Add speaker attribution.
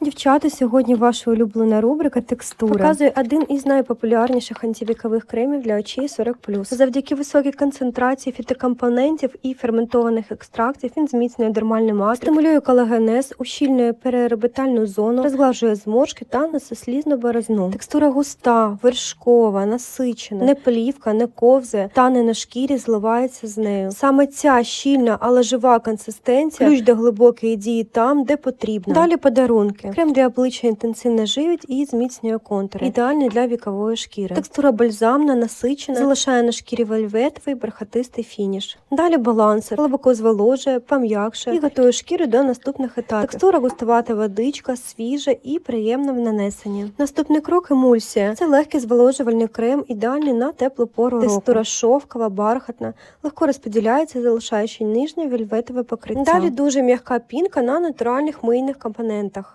Speaker 1: Дівчата, сьогодні ваша улюблена рубрика текстура. Показує один із найпопулярніших антивікових кремів для очей 40+. Завдяки високій концентрації фітокомпонентів і ферментованих екстрактів він зміцнює дермальний матрix, стимулює колагенез, ущільнює переорбітальну зону, розглажує зморшки та несослізну борозну. Текстура густа, вершкова, насичена, не плівка, не ковзає, тане на шкірі, зливається з нею. Саме ця щільна, але жива консистенція ключ до глибокої дії там, де потрібно. Далі подарунки. Крем для обличчя інтенсивно живить і зміцнює контури. Ідеальний для вікової шкіри. Текстура бальзамна, насичена, залишає на шкірі вельветовий, бархатистий фініш. Далі балансер, глибоко зволожує, пом'якшує і готує шкіру до наступних етапів. Текстура густувата водичка, свіжа і приємна в нанесенні. Наступний крок емульсія. Це легкий зволожувальний крем, ідеальний на теплу пору. Текстура шовкова, бархатна, легко розподіляється, залишаючи нижнє вельветове покриття. Далі дуже м'яка пінка на натуральних мийних компонентах.